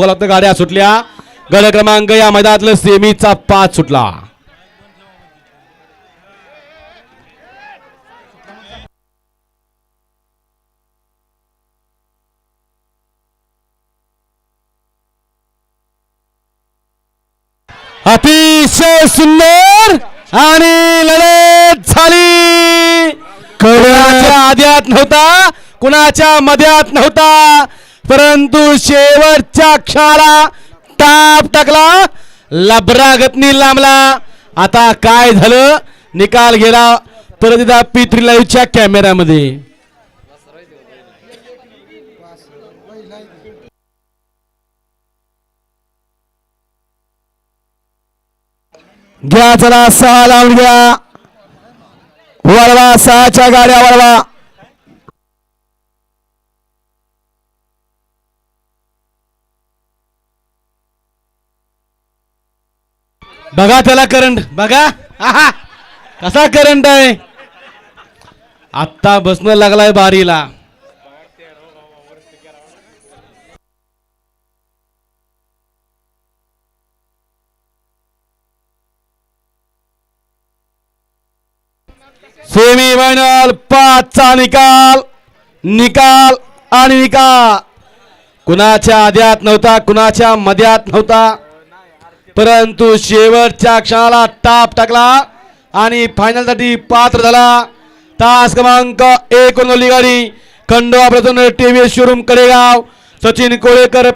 गाड्या सुटल्या. गड क्रमांक या मैदानातलं सेमीचा पाच सुटला. अतिशय सुंदर आणि लढत झाली. कुणाच्या आद्यात नव्हता कुणाच्या मध्यात नव्हता परंतु शेवटच्या क्षणाला टाप टाकला लबरागतनी लांबला. आता काय झालं? निकाल गेला. परत एकदा पी लाईव्हच्या कॅमेऱ्यामध्ये. घ्या चला सहा लावून घ्या. वळवा सहाच्या गाड्या वळवा. बघा त्याला करंट बघा. आहा. कसा करंट आहे? आत्ता बसणं लागलाय बारीला. सेमी फायनल पाचचा निकाल निकाल आणि निकाल. कुणाच्या आद्यात नव्हता कुणाच्या मध्यात नव्हता? परंतु शेवटच्या क्षणाला टाप टाकला आणि फायनलसाठी पात्र झाला. तास क्रमांक एक गाडी खंडोबा प्रसन्न टीव्ही शोरूम कडेगाव. सचिन कोळेकर